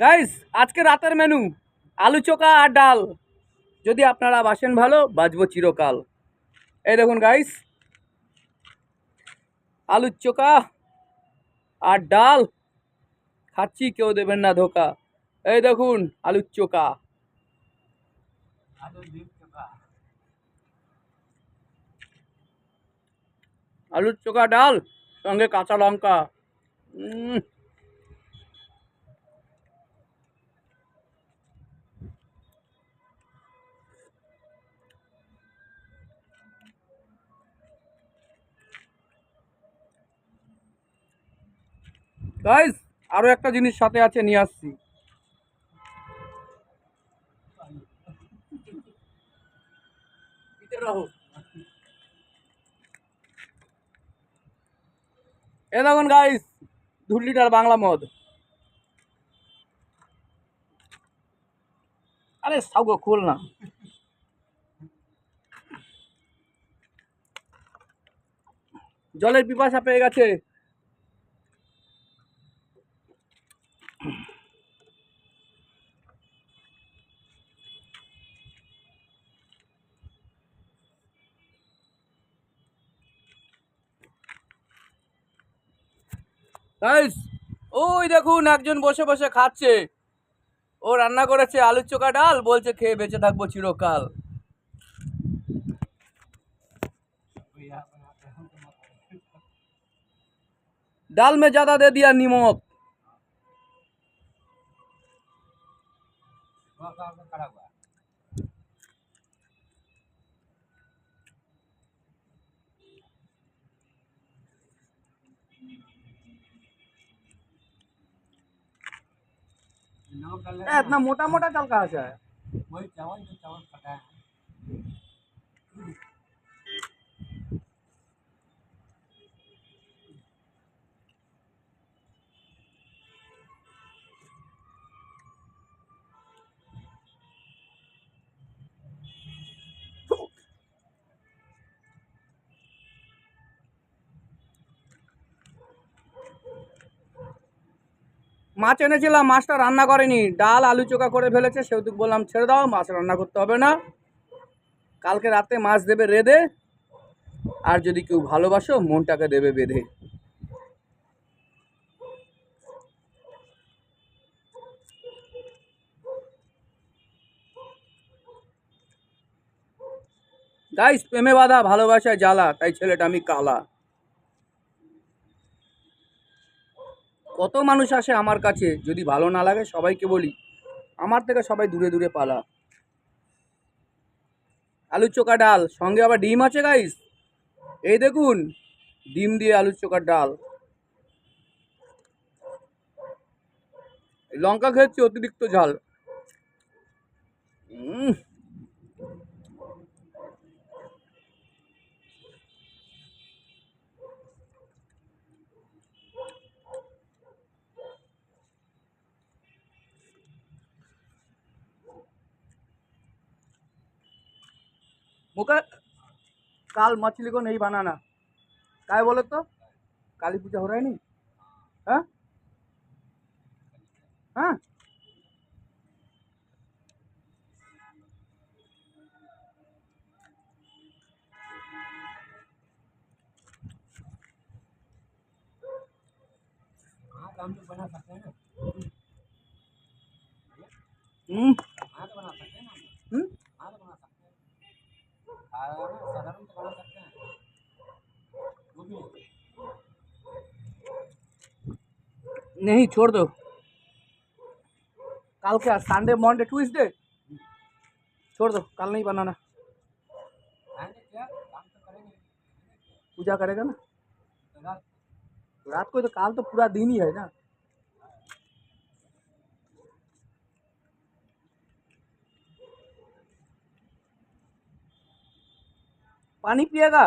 Guys আজকে রাতের menu আলু চোখা আর ডাল। যদি আপনারা বাসেন ভালো বাজবো চিরকাল। এই দেখুন গাইস আলুর চোখা আর ডাল খাচ্ছি কেউ দেবেন না ধোকা। এই দেখুন আলুর চোখা। আলুর চোখা। ডাল সঙ্গে কাঁচা লঙ্কা। গাইস আরও একটা জিনিস সাথে আছে নিয়ে আসছি। এ দেখুন গাইস দু লিটার বাংলা মদ। আরে সাউগো খুল না। জলের পিপাসা পেয়ে গেছে। গাইস ওই দেখুন একজন বসে বসে খাচ্ছে ও রান্না করেছে আলুর চোখা ডাল বলছে খেয়ে বেঁচে থাকবো চিরকাল ডাল में ज्यादा दे दिया नमक ए, इतना मोटा मोटा चल कहाँ से है वही चावल जो चावल फटा है মাছ এনেছিলাম, মাছটা রান্না করেনি। ডাল, আলু চোখা করে ফেলেছে সেহেতু বললাম, ছেড়ে দাও, মাছ রান্না করতে হবে না। কালকে রাতে মাছ দেবে রেঁধে, আর যদি কেউ ভালোবাসো, মনটাকে দেবে বেঁধে। গাইস, প্রেমে বাধা ভালোবাসায় জ্বালা, তাই ছেলেটা আমি কালা। কত মানুষ আসে আমার কাছে, যদি ভালো না লাগে সবাইকে বলি। আমার থেকে সবাই দূরে দূরে পালা। আলুর চোখা ডাল, সঙ্গে আবার ডিম আছে গাইস এই দেখুন, ডিম দিয়ে আলুর চোখার ডাল। লঙ্কা খেয়েছি, অতিরিক্ত ঝাল। मुका काल मछली को नहीं बनाना। काय बोले तो? काली पूजा हो रहा है नहीं? हाँ? हाँ? हाँ तो तो बना सकते हैं ना हम्म हाँ तो बना सकते हैं ना हम्म हाँ तो बना सकते हैं हाँ ना साधारण तो बना सकते हैं वो भी नहीं। छोड़ दो। कल क्या संडे मंडे ट्यूसडे छोड़ दो, कल नहीं बनाना। पूजा करेगा ना? रात को तो काल तो पूरा दिन ही है ना। पानी पिएगा?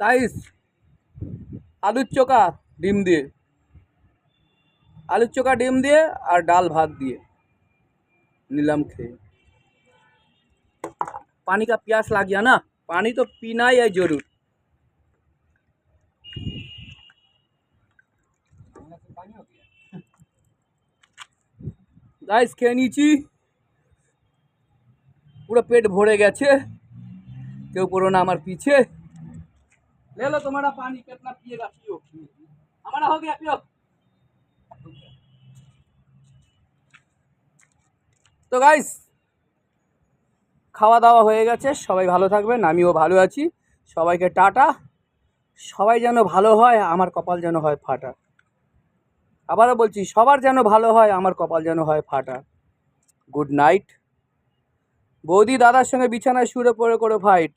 लीटर मार গাইস আলুর চোখা ডিম দিয়ে আলুর চোখা ডিম দিয়ে আর ডাল ভাত দিয়ে নিলাম খেয়ে पानी का प्यास लग गया ना पानी तो पीना ही है जरूर अंदर से पानी हो गया গাইস খেয়ে নিয়েছি পুরো পেট ভরে গেছে কেউ পড়ো না আমার পিছে ले लो तुम्हारा पानी कितना पिएगा पियो हमारा हो गया पियो তো গাইস খাওয়া দাওয়া হয়ে গেছে সবাই ভালো থাকবেন আমিও ভালো আছি সবাইকে টাটা সবাই যেন ভালো হয় আমার কপাল যেন হয় ফাটা আবারও বলছি সবার যেন ভালো হয় আমার কপাল যেন হয় ফাটা গুড নাইট বৌদি দাদার সঙ্গে বিছানায় শুয়ে পড়ে করে ফাইট